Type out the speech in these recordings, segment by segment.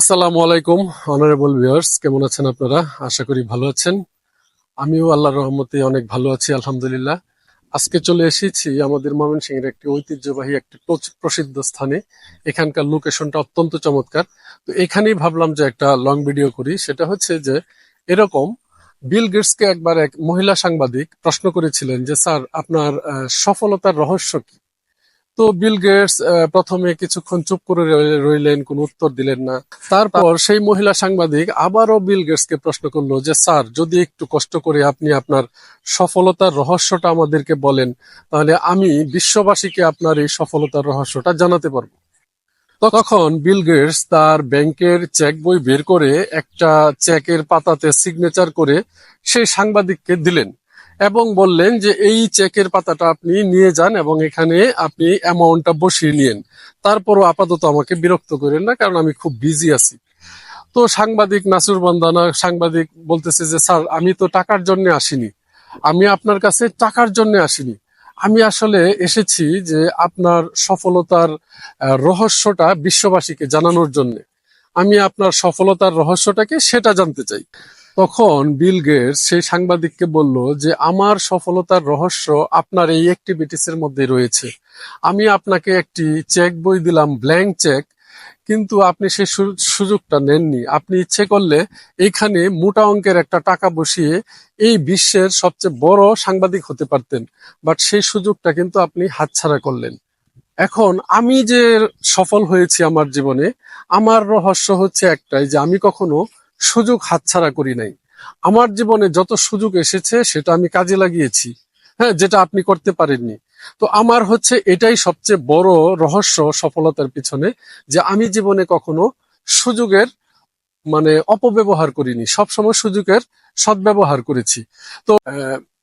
আসসালামু আলাইকুম honourable viewers কেমন আছেন আপনারা? আশা করি ভালো আছেন। আমিও আল্লাহর রহমতে অনেক ভালো আছি, আলহামদুলিল্লাহ। আজকে চলে এসেছি আমাদের ময়মনসিংহের একটি ঐতিহ্যবাহী, একটি প্রসিদ্ধ স্থানে। এখানকার লোকেশনটা অত্যন্ত চমৎকার। তো এখানেই ভাবলাম যে একটা লং ভিডিও করি। সেটা হচ্ছে যে, এরকম বিল গেটসকে একবার এক মহিলা সাংবাদিক প্রশ্ন করেছিলেন যে, স্যার, আপনার সফলতার রহস্য কি? তো বিল গেটস প্রথমে কিছুক্ষণ চুপ করে রইলেন কোনো উত্তর দিলেন না। তারপর সেই মহিলা সাংবাদিক আবারও বিল গেটসকে প্রশ্ন করল যে স্যার যদি একটু কষ্ট করে আপনি আপনার সফলতার রহস্যটা আমাদেরকে বলেন তাহলে আমি বিশ্ববাসীকে আপনার এই সফলতার রহস্যটা জানাতে পারব। তখন বিল গেটস তার ব্যাংকের চেক বই বের করে একটা চেকের পাতাতে সিগনেচার করে সেই সাংবাদিককে দিলেন। এবং বললেন যে এই চেকের পাতাটা আপনি নিয়ে যান এবং এখানে আপনি অ্যামাউন্টটা বসিয়ে নিন তারপরও আপাতত আমাকে বিরক্ত করেন না, কারণ আমি খুব বিজি আছি। তো সাংবাদিক নাসুর বন্দানা সাংবাদিক বলতেছে যে, স্যার, আমি তো টাকার জন্য আসিনি। আমি আপনার কাছে টাকার জন্য আসিনি। আমি আসলে এসেছি যে আপনার সফলতার রহস্যটা বিশ্ববাসীকে জানানোর জন্য। আমি আপনার সফলতার রহস্যটাকে সেটা জানতে চাই। তখন বিল গেটস সেই সাংবাদিককে বলল যে, আমার সফলতার রহস্য আপনার এই অ্যাক্টিভিটিস এর মধ্যে রয়েছে। আমি আপনাকে একটি চেক বই দিলাম ব্ল্যাঙ্ক চেক কিন্তু আপনি সেই সুযোগটা নেননি। আপনি ইচ্ছে করলে এইখানে মোটা অঙ্কের একটা টাকা বসিয়ে এই বিশ্বের সবচেয়ে বড় সাংবাদিক হতে পারতেন, বাট সেই সুযোগটা কিন্তু আপনি হাতছাড়া করলেন। এখন আমি যে সফল হয়েছি আমার জীবনে, আমার রহস্য হচ্ছে একটাই যে, আমি কখনো সুযোগ হাতছাড়া করি নাই। আমার জীবনে যত সুযোগ এসেছে, সেটা আমি কাজে লাগিয়েছি। হ্যাঁ যেটা আপনি করতে পারেননি। তো আমার হচ্ছে এটাই সবচেয়ে বড় রহস্য সফলতার পিছনে, যে আমি জীবনে কখনো সুযোগের মানে অপব্যবহার করিনি। সবসময় সুযোগের সদ্ব্যবহার করেছি। তো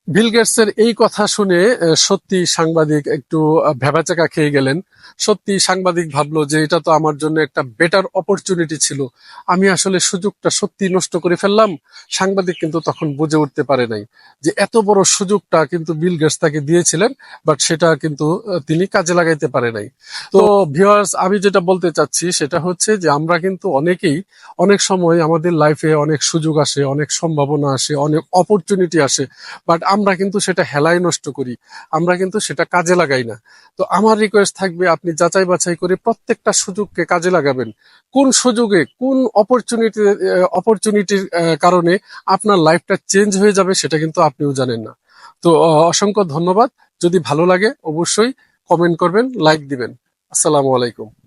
বিল গেটসের এই কথা শুনে সত্যি সাংবাদিক একটু আহ, ভ্যাবাচাকা খেয়ে গেলেন। সত্যি সাংবাদিক ভাবলো যে এটা তো আমার জন্য একটা বেটার অপরচুনিটি ছিল। আমি আসলে সুযোগটা সত্যি নষ্ট করে ফেললাম। সাংবাদিক কিন্তু তখন বুঝে উঠতে পারে নাই যে এত বড় সুযোগটা কিন্তু বিল গেটস তাকে দিয়েছিলেন বাট সেটা কিন্তু তিনি কাজে লাগাইতে পারে নাই। তো ভিউয়ার্স আমি যেটা বলতে চাচ্ছি সেটা হচ্ছে যে আমরা কিন্তু অনেকেই অনেক সময় আমাদের লাইফে অনেক সুযোগ আসে অনেক সম্ভাবনা আসে অনেক অপরচুনিটি আসে বাট আমরা কিন্তু সেটা হেলায় নষ্ট করি, আমরা কিন্তু সেটা কাজে লাগাই না। তো আমার রিকোয়েস্ট থাকবে আপনি যাচাই বাছাই করে প্রত্যেকটা সুযোগকে কাজে লাগাবেন। কোন সুযোগে, কোন অপরচুনিটি অপরচুনিটির কারণে আপনার লাইফটা চেঞ্জ হয়ে যাবে সেটা কিন্তু আপনিও জানেন না। তো অসংখ্য ধন্যবাদ। যদি ভালো লাগে অবশ্যই কমেন্ট করবেন লাইক দিবেন। আসসালামু আলাইকুম।